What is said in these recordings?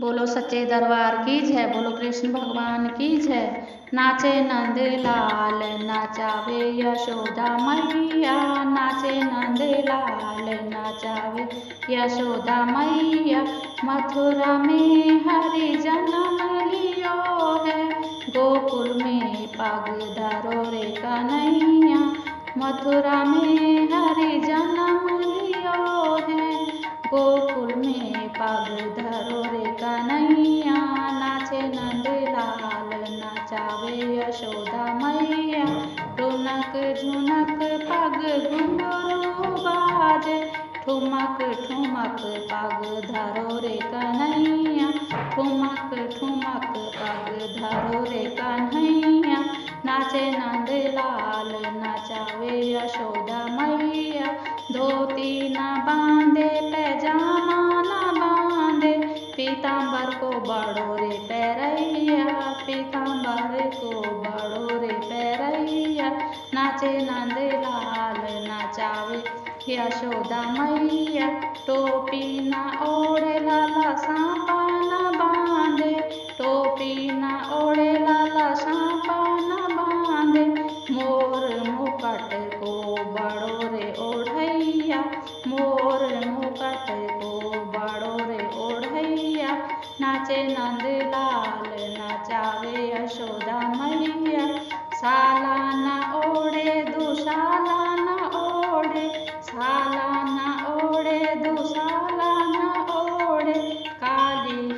बोलो सच्चे दरबार की जय, बोलो कृष्ण भगवान की जय। नाचे नंद लाल, नाचावे यशोदा मैया। नाचे नंद लाल, नाचावे यशोदा मैया। मथुरा में हरि जन्म लियो है। गोकुल में पग धरो रे कन्हैया। मथुरा में हरि जन्म लियो है। गोकुल में पग धरो रे कन्हैया, नाचे नंद लाल नाचावे यशोदा मैया टुनक झुनक पग, घुंघरू बाजे। ठुमक ठुमक, पग धरो रे कन्हैया। ठुमक ठुमक, पग धरो रे कन्हैया। नाचे नंद लाल नचावे यशोदा मैया धोती न बांधे पैजामा बड़ो रे पैरैया पीताम्बर को बड़ो रे पैरैया। नाचे नंद लाल नचावे यशोदा मैया। टोपी न ओढ़े लाला सांपा न बांधे। टोपी न ओढ़े लाला सांपा न बांधे। मोर मुकट को बड़ो रे ओढ़ैया। मोर मुकट नाचे नंद लाल, नचावे यशोदा मैया। साला न ओढ़े दुशाला न ओढ़े। साला न ओढ़े दुशाला न ओढ़े। काली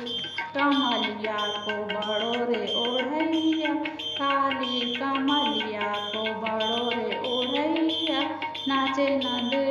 कमलिया को बड़ो रे ओढ़ैया। काली कमलिया को बड़ो रे ओढ़ैया। नाचे नंद